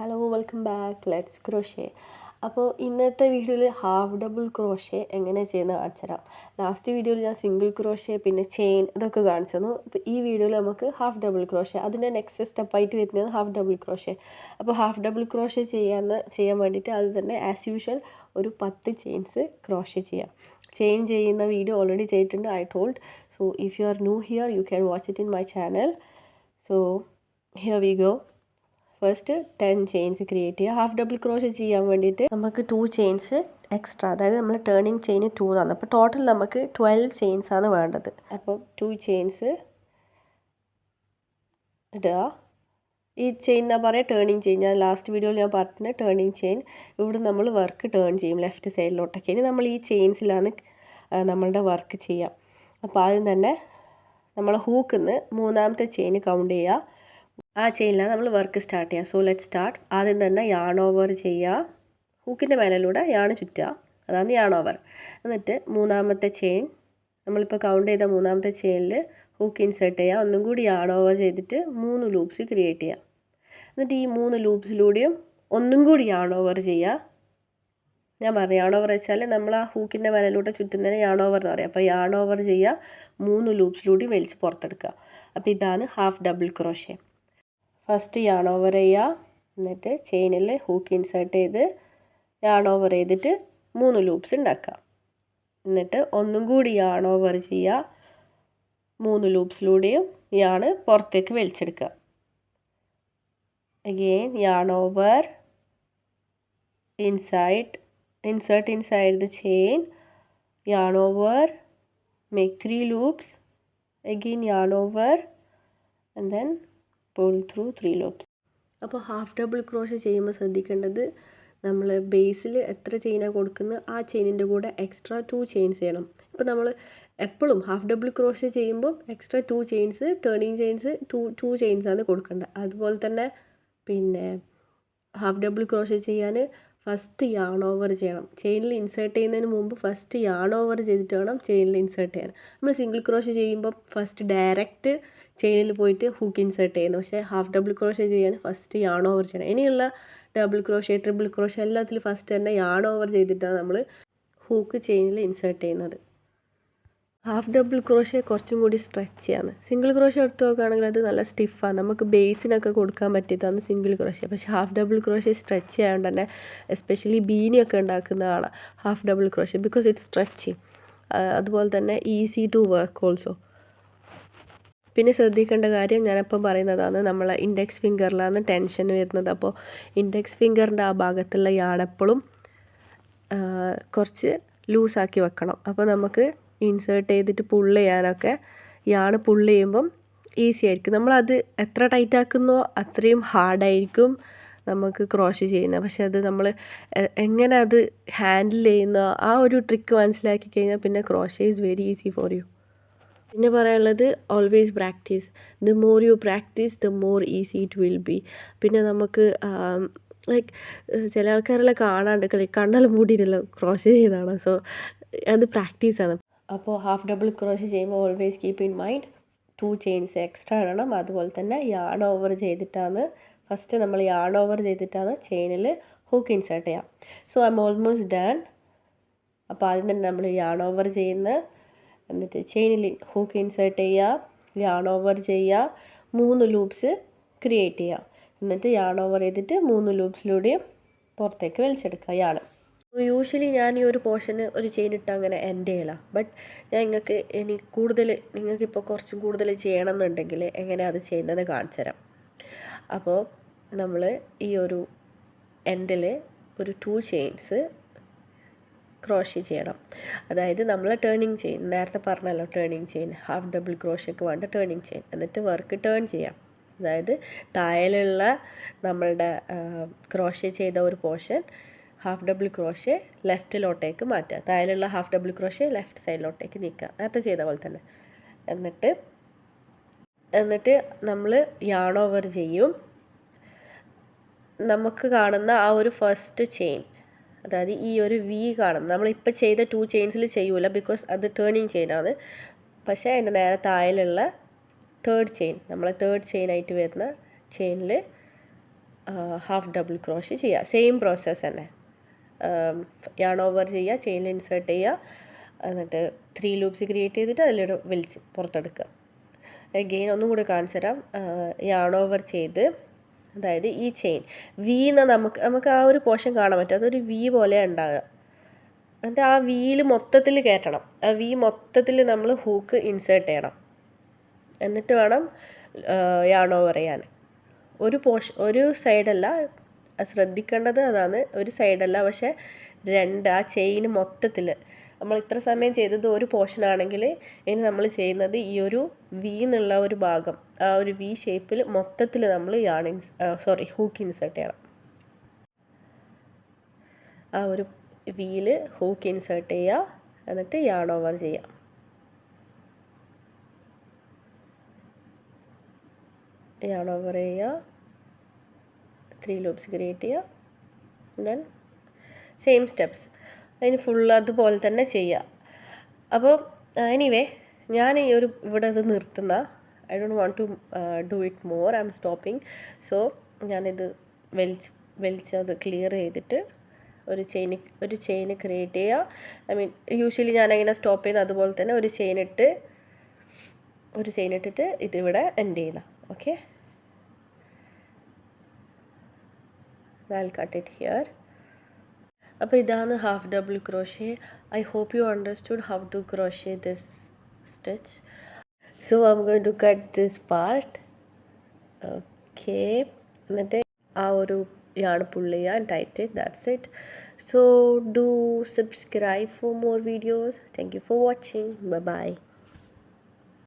Hello welcome back let's crochet അപ്പോൾ ഇന്നത്തെ വീഡിയോയിൽ ഹാഫ് ഡബിൾ ക്രോഷേ എങ്ങനെ ചെയ്യുന്ന കാണിച്ചു തരാം. ലാസ്റ്റ് വീഡിയോയിൽ ഞാൻ സിംഗിൾ ക്രോഷേ പിന്നെ ചെയിൻ ഇതൊക്കെ കാണിച്ചു തന്നു. അപ്പോൾ ഈ വീഡിയോയിൽ നമുക്ക് ഹാഫ് ഡബിൾ ക്രോഷേ അതിന്റെ നെക്സ്റ്റ് സ്റ്റെപ്പായിട്ട് വരുന്നത് ഹാഫ് ഡബിൾ ക്രോഷേ അപ്പോൾ ഹാഫ് ഡബിൾ ക്രോഷേ ചെയ്യാന്ന് ചെയ്യാൻ വേണ്ടിയിട്ട് അത് തന്നെ ആസ് യൂഷ്വൽ ഒരു പത്ത് ചെയിൻസ് ക്രോഷേ ചെയ്യാം. ചെയിൻ ചെയ്യുന്ന വീഡിയോ ഓൾറെഡി ചെയ്തിട്ടുണ്ട് I told so if you are new here you can watch it in my channel so here we go first ten chains create ചെയ്യുക. ഹാഫ് ഡബിൾ ക്രോഷ് ചെയ്യാൻ വേണ്ടിയിട്ട് നമുക്ക് to chains extra അതായത് നമ്മൾ turning chain to ആണ് അപ്പോൾ total നമുക്ക് twelve chains ആണ് വേണ്ടത്. അപ്പോൾ ടു ചെയിൻസ് ഇടുക. ഈ ചെയിൻ എന്നാ പറയുക ടേണിങ് ചെയിൻ ഞാൻ ലാസ്റ്റ് വീഡിയോയിൽ ഞാൻ പറഞ്ഞിട്ടുണ്ട് ടേണിങ് ചെയിൻ ഇവിടെ നമ്മൾ വർക്ക് ടേൺ ചെയ്യും ലെഫ്റ്റ് സൈഡിലോട്ടൊക്കെ ഇനി നമ്മൾ ഈ ചെയിൻസിലാണ് നമ്മളുടെ വർക്ക് ചെയ്യാം. അപ്പോൾ ആദ്യം തന്നെ നമ്മൾ ഹൂക്കിൽ നിന്ന് മൂന്നാമത്തെ ചെയിൻ കൗണ്ട് ചെയ്യുക ആ ചെയിനിലാണ് നമ്മൾ വർക്ക് സ്റ്റാർട്ട് ചെയ്യുക. സോ ലെറ്റ് സ്റ്റാർട്ട് ആദ്യം തന്നെ യാൺ ഓവർ ചെയ്യുക. ഹൂക്കിന്റെ മേലിലൂടെ യാൺ ചുറ്റുക. അതാണ് യാൺ ഓവർ എന്നിട്ട് മൂന്നാമത്തെ ചെയിൻ നമ്മളിപ്പോൾ കൗണ്ട് ചെയ്ത മൂന്നാമത്തെ ചെയിനിൽ ഹൂക്ക് ഇൻസേർട്ട് ചെയ്യുക. ഒന്നും കൂടി യാൺ ഓവർ ചെയ്തിട്ട് മൂന്ന് ലൂപ്സ് ക്രിയേറ്റ് ചെയ്യുക. എന്നിട്ട് ഈ മൂന്ന് ലൂപ്സിലൂടെയും ഒന്നും കൂടി യാൺ ഓവർ ചെയ്യുക. ഞാൻ പറഞ്ഞു യാൺ ഓവർ വെച്ചാൽ നമ്മൾ ആ ഹൂക്കിന്റെ മേലിലൂടെ ചുറ്റുന്നതിന് യാൺ ഓവർ എന്ന് പറയും. അപ്പോൾ യാൺ ഓവർ ചെയ്യുക മൂന്ന് ലൂപ്സിലൂടെ വലിച്ച് പുറത്തെടുക്കുക. അപ്പോൾ ഇതാണ് half double crochet first yarn over ചെയ്യുക. എന്നിട്ട് ചെയിനിൽ ഹൂക്ക് ഇൻസേർട്ട് ചെയ്ത് യാൺ ഓവർ ചെയ്തിട്ട് മൂന്ന് ലൂപ്സ് ഉണ്ടാക്കുക. എന്നിട്ട് ഒന്നും കൂടി യാൺ ഓവർ ചെയ്യുക. മൂന്ന് ലൂപ്സിലൂടെയും യാൺ പുറത്തേക്ക് വലിച്ചെടുക്കുക. Again yarn over inside insert inside the chain yarn over make three loops. Again yarn over and then pull through three loops അപ്പോൾ ഹാഫ് ഡബിൾ ക്രോഷ ചെയ്യുമ്പോൾ ശ്രദ്ധിക്കേണ്ടത് നമ്മൾ ബേസിൽ എത്ര ചെയിനാണ് കൊടുക്കുന്നത് ആ ചെയിനിന്റെ കൂടെ എക്സ്ട്രാ ടു ചെയിൻസ് ചെയ്യണം. ഇപ്പോൾ നമ്മൾ എപ്പോഴും ഹാഫ് ഡബിൾ ക്രോഷ് ചെയ്യുമ്പോൾ extra two chains turning chains two two ചെയിൻസാണ് കൊടുക്കേണ്ടത് അതുപോലെ തന്നെ പിന്നെ ഹാഫ് ഡബിൾ ക്രോഷ് ചെയ്യാൻ ഫസ്റ്റ് യാൺ ഓവർ ചെയ്യണം. ചെയിനിൽ ഇൻസേർട്ട് ചെയ്യുന്നതിന് മുമ്പ് ഫസ്റ്റ് യാൺ ഓവർ ചെയ്തിട്ട് വേണം ചെയിനിൽ ഇൻസേർട്ട് ചെയ്യാൻ. നമ്മൾ സിംഗിൾ ക്രോഷ് ചെയ്യുമ്പോൾ ഫസ്റ്റ് ഡയറക്റ്റ് ചെയിനിൽ പോയിട്ട് ഹുക്ക് ഇൻസേർട്ട് ചെയ്യുന്നു. പക്ഷേ ഹാഫ് ഡബിൾ ക്രോഷ് ചെയ്യാൻ ഫസ്റ്റ് യാൺ ഓവർ ചെയ്യണം. ഇനിയുള്ള ഡബിൾ ക്രോഷ് ട്രിപ്പിൾ ക്രോഷ് എല്ലാത്തിലും ഫസ്റ്റ് തന്നെ യാൺ ഓവർ ചെയ്തിട്ടാണ് നമ്മൾ ഹൂക്ക് ചെയിനിൽ ഇൻസേർട്ട് ചെയ്യുന്നത്. ഹാഫ് ഡബിൾ ക്രോഷ കുറച്ചും കൂടി സ്ട്രെച്ച് ചെയ്യാണ് സിംഗിൾ ക്രോഷ എടുത്ത് നോക്കുകയാണെങ്കിൽ അത് നല്ല സ്റ്റിഫാണ്. നമുക്ക് ബേസിനൊക്കെ കൊടുക്കാൻ പറ്റിയതാണ് സിംഗിൾ ക്രോഷ. പക്ഷേ ഹാഫ് ഡബിൾ ക്രോഷ സ്ട്രെച്ച് ആയതുകൊണ്ട് തന്നെ എസ്പെഷ്യലി ബീനിയൊക്കെ ഉണ്ടാക്കുന്ന ആളാണ് half double crochet. Because it's stretching അതുപോലെ തന്നെ ഈസി ടു വർക്ക് ഓൾസോ. പിന്നെ ശ്രദ്ധിക്കേണ്ട കാര്യം ഞാനിപ്പം പറയുന്നതാണ് നമ്മളെ ഇൻഡെക്സ് ഫിംഗറിലാണ് ടെൻഷൻ വരുന്നത്. അപ്പോൾ ഇൻഡെക്സ് ഫിംഗറിന്റെ ആ ഭാഗത്തുള്ള യാണെപ്പോഴും കുറച്ച് ലൂസാക്കി വെക്കണം. അപ്പോൾ നമുക്ക് ഇൻസേർട്ട് ചെയ്തിട്ട് പുള്ള് ചെയ്യാനൊക്കെ ഇയാൾ പുള്ള് ചെയ്യുമ്പം ഈസി ആയിരിക്കും. നമ്മളത് എത്ര ടൈറ്റ് ആക്കുന്നോ അത്രയും ഹാർഡായിരിക്കും നമുക്ക് ക്രോഷ് ചെയ്യുന്നത്. പക്ഷെ അത് നമ്മൾ എങ്ങനെ അത് ഹാൻഡിൽ ചെയ്യുന്ന ആ ഒരു ട്രിക്ക് മനസ്സിലാക്കി കഴിഞ്ഞാൽ പിന്നെ crochet is very easy for you. പിന്നെ പറയാനുള്ളത് always practice the more you practice the more easy it will be പിന്നെ നമുക്ക് ലൈക്ക് ചില ആൾക്കാരെല്ലാം കാണാണ്ട് കളി കണ്ണെല്ലാം മൂടിയിട്ടല്ലോ ക്രോഷ് ചെയ്താണ് സോ അത് പ്രാക്ടീസാണ് അപ്പോൾ ഹാഫ് ഡബിൾ ക്രോഷ് ചെയ്യുമ്പോൾ always keep in mind two chains extra ഇടണം. അതുപോലെ തന്നെ യാൺ ഓവർ ചെയ്തിട്ടാണ് ഫസ്റ്റ് നമ്മൾ യാൺ ഓവർ ചെയ്തിട്ടാണ് ചെയിനിൽ ഹൂക്ക് ഇൻസേർട്ട് ചെയ്യാം. So I'm almost done അപ്പോൾ ആദ്യം തന്നെ നമ്മൾ യാൺ ഓവർ ചെയ്യുന്ന എന്നിട്ട് ചെയിനിൽ ഹൂക്ക് ഇൻസേർട്ട് ചെയ്യുക യാൺ ഓവർ ചെയ്യുക മൂന്ന് ലൂപ്സ് ക്രിയേറ്റ് ചെയ്യുക. എന്നിട്ട് യാൺ ഓവർ ചെയ്തിട്ട് മൂന്ന് ലൂപ്സിലൂടെയും പുറത്തേക്ക് വലിച്ചെടുക്കുക. യാണ് യൂഷ്വലി ഞാൻ ഈ ഒരു പോർഷന് ഒരു ചെയിൻ ഇട്ട് അങ്ങനെ എന്റെ ചെയ്യലാം. ബട്ട് ഞാൻ നിങ്ങൾക്ക് ഇനി കൂടുതൽ നിങ്ങൾക്കിപ്പോൾ കുറച്ചും കൂടുതൽ ചെയ്യണം എന്നുണ്ടെങ്കിൽ എങ്ങനെയാണ് അത് ചെയ്യുന്നത് കാണിച്ചു തരാം. അപ്പോൾ നമ്മൾ ഈ ഒരു എൻഡിൽ ഒരു ടു ചെയിൻസ് ക്രോഷി ചെയ്യണം. അതായത് നമ്മൾ ടേണിങ് ചെയിൻ നേരത്തെ പറഞ്ഞല്ലോ ടേണിങ് ചെയിൻ ഹാഫ് ഡബിൾ ക്രോഷയ്ക്ക് വേണ്ട ടേണിങ് ചെയിൻ എന്നിട്ട് വർക്ക് ടേൺ ചെയ്യാം. അതായത് താഴെയുള്ള നമ്മളുടെ ക്രോഷ ചെയ്ത ഒരു പോർഷൻ ഹാഫ് ഡബിൾ ക്രോഷേ ലെഫ്റ്റിലോട്ടേക്ക് മാറ്റുക. താഴെയുള്ള ഹാഫ് ഡബിൾ ക്രോഷേ ലെഫ്റ്റ് സൈഡിലോട്ടേക്ക് നീക്കുക. നേരത്തെ ചെയ്ത പോലെ തന്നെ. എന്നിട്ട് എന്നിട്ട് നമ്മൾ യാൺ ഓവർ ചെയ്യും. നമുക്ക് കാണുന്ന ആ ഒരു ഫസ്റ്റ് ചെയിൻ അതായത് ഈ ഒരു വി കാണും നമ്മളിപ്പോൾ ചെയ്ത ടു ചെയിൻസിൽ ചെയ്യൂല ബിക്കോസ് അത് ടേണിങ് ചെയിനാണ് പക്ഷേ അതിന്റെ നേരെ താഴെയുള്ള തേർഡ് ചെയിൻ നമ്മളെ തേർഡ് ചെയിനായിട്ട് വരുന്ന ചെയിനിൽ ഹാഫ് ഡബിൾ ക്രോഷ് ചെയ്യുക സെയിം പ്രോസസ്സ് തന്നെ. യാൺ ഓവർ ചെയ്യുക ചെയിനിൽ ഇൻസേർട്ട് ചെയ്യുക എന്നിട്ട് ത്രീ ലൂപ്സ് ക്രിയേറ്റ് ചെയ്തിട്ട് അതിലൊരു വലിച്ച് പുറത്തെടുക്കുക. എഗെയിൻ ഒന്നും കൂടി കാണിച്ചു തരാം. യാൺ ഓവർ ചെയ്ത് അതായത് ഈ ചെയിൻ വി വീന്ന് നമുക്ക് നമുക്ക് ആ ഒരു പോർഷൻ കാണാൻ പറ്റും. അതൊരു വി പോലെ ഉണ്ടാകുക എന്നിട്ട് ആ വിയിൽ മൊത്തത്തിൽ കയറ്റണം. ആ വി മൊത്തത്തിൽ നമ്മൾ ഹൂക്ക് ഇൻസേർട്ട് ചെയ്യണം. എന്നിട്ട് വേണം യാൺ ഓവർ ചെയ്യാൻ. ഒരു പോർഷൻ ഒരു സൈഡല്ല ശ്രദ്ധിക്കേണ്ടത് അതാണ്. ഒരു സൈഡല്ല പക്ഷെ രണ്ട് ആ ചെയിൻ മൊത്തത്തിൽ. നമ്മൾ ഇത്ര സമയം ചെയ്തത് ഒരു പോർഷൻ ആണെങ്കിൽ ഇനി നമ്മൾ ചെയ്യുന്നത് ഈ ഒരു വി എന്നുള്ള ഒരു ഭാഗം ആ ഒരു വി ഷേപ്പിൽ മൊത്തത്തിൽ നമ്മൾ യാണിൻസ് സോറി ഹൂക്ക് ഇൻസേർട്ട് ചെയ്യണം. ആ ഒരു വിയിൽ ഹൂക്ക് ഇൻസേർട്ട് ചെയ്യുക എന്നിട്ട് യാൺ ഓവർ ചെയ്യാം. യാൺ ഓവർ ചെയ്യുക. ത്രീ ലൂപ്സ് ക്രിയേറ്റ് ചെയ്യുക ദെൻ സെയിം സ്റ്റെപ്സ് അതിന് ഫുൾ അതുപോലെ തന്നെ ചെയ്യുക അപ്പോൾ എനിവേ ഞാൻ ഈ ഒരു ഇവിടെ ഇത് നിർത്തുന്ന. I don't want to do it more I'm stopping so ഞാനിത് വലിച്ച് വലിച്ച് അത് ക്ലിയർ ചെയ്തിട്ട് ഒരു ചെയിൻ ഒരു ചെയിൻ ക്രിയേറ്റ് ചെയ്യുക ഐ മീൻ യൂഷ്വലി ഞാനങ്ങനെ സ്റ്റോപ്പ് ചെയ്യുന്ന അതുപോലെ തന്നെ ഒരു ചെയിൻ ഇട്ട് ഒരു ചെയിൻ ഇട്ടിട്ട് ഇതിവിടെ എൻഡ് ചെയ്യുന്ന. Okay I'll cut it here. അപ്പോൾ ഇതാണ് half double crochet I hope you understood how to crochet this stitch so I'm going to cut this part okay എന്നിട്ട് ആ ഒരു യാണ് പുള്ള് ചെയ്യാൻ tight that's it so do subscribe for more videos thank you for watching bye bye